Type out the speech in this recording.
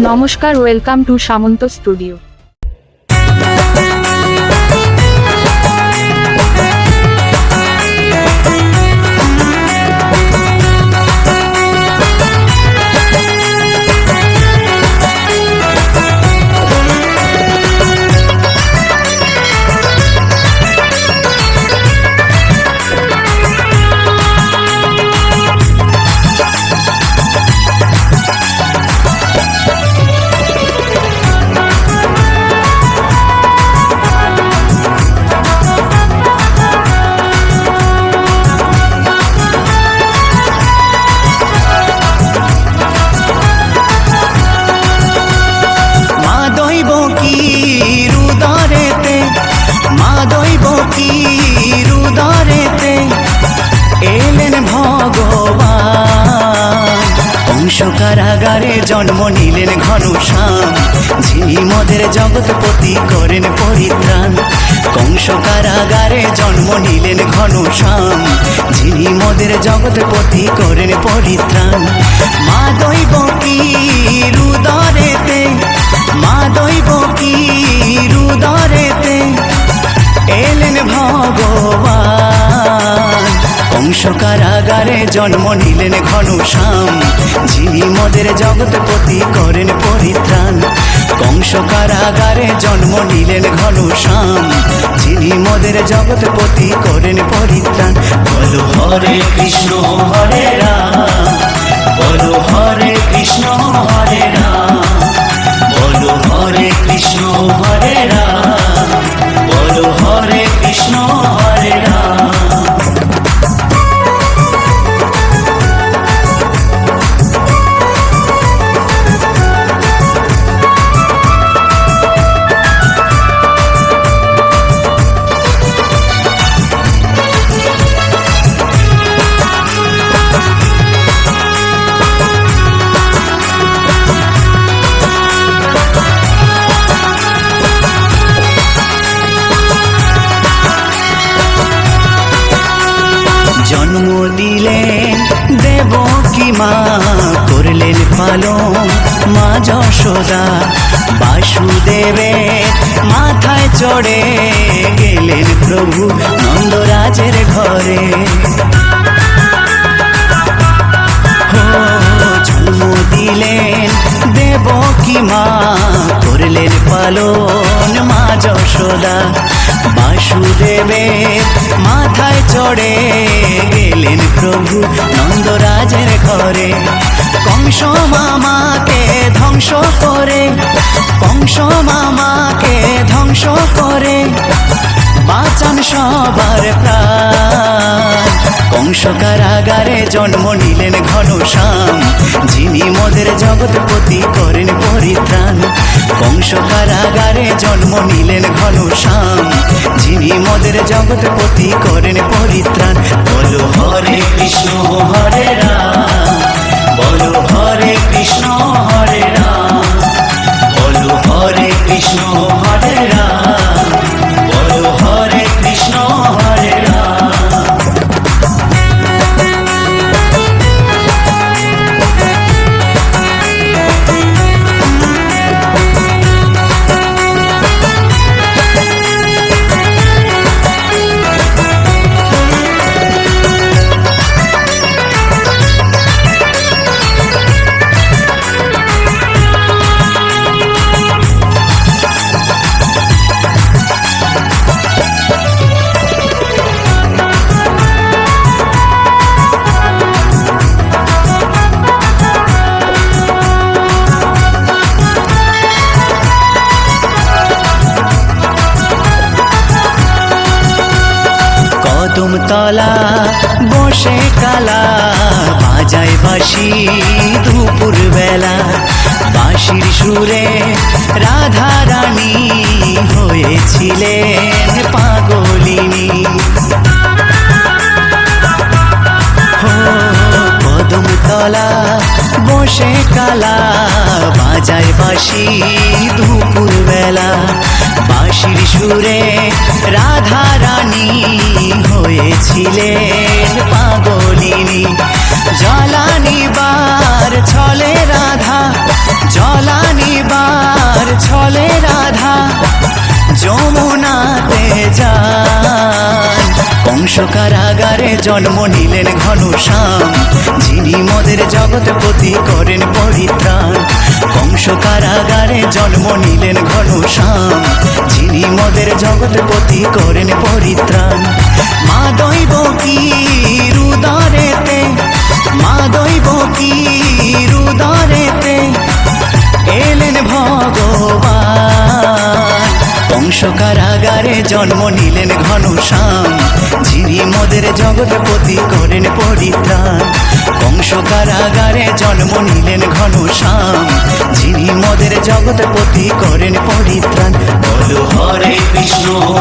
নমস্কার welcome to Samanta studio কারাগারে জন্ম নিলেন ঘনশ্যাম। যিনি মদের জগৎপতি করেন পরিত্রাণ। কংস কারাগারে জন্ম নিলেন ঘনশ্যাম। যিনি মদের জগৎপতি করেন পরিত্রাণ। মা দৈব কি রুদরেতে কারাগারে জন্ম নিলেন ঘনশ্যাম যিনি মদের জগৎপতি করেন পরিত্রাণ। কংস কারাগারে জন্ম নিলেন ঘনশ্যাম যিনি মদের জগৎপতি করেন পরিত্রাণ। বল হরে কৃষ্ণ, হরে রাম। পালন মা যশোদা, বাসুদেবের মাথায় চড়ে গেলেন প্রভু নন্দরাজের ঘরে। জন্ম দিলেন দেব কি মা, করলেন পালন মা যশোদা, বাসুদেবের মাথায় চড়ে ধ্বংস করে কংস মামাকে ধ্বংস করে, বাঁচান সবার প্রাণ। কংস কারাগারে জন্ম নিলেন ঘনশ্যাম, যিনি মদের জগৎপতি করেন পরিত্রাণ। কংস কারাগারে জন্ম নিলেন ঘনশ্যাম, যিনি মদের জগৎপতি করেন পরিত্রাণ। বলো হরে কৃষ্ণ কদম তলা বসে কালা বাজায় বাঁশি দুপুর বেলা বাঁশির সুরে রাধা রানী হয়েছিলেন পাগলিনী। হো, কদম তলা বসে কালা বাজায় বাঁশি দুপুর বেলা বাঁশির সুরে ছিলেন পাগলিনী। জলানিবার ছলে রাধা ছলে রাধা, যমুনাতে যান। কারাগারে জন্ম নিলেন ঘনশ্যাম। যিনি মদের জগৎপতি করেন পরিত্রাণ। কারাগারে, জন্ম নিলেন ঘনশ্যাম। যিনি মদের জগৎপতি করেন পরিত্রাণ। মা দৈব কি রুদরেতে মা দৈব কি রুদরেতে এলেন ভগবান। কংস কারাগারে জন্ম নিলেন ঘনশ্যাম। যিনি মদের জগৎপতি করেন পরিত্রাণ। কারাগারে জন্ম নিলেন ঘনশ্যাম। যিনি মদের জগৎপতি করেন পরিত্রাণ। বলো হরে কৃষ্ণ।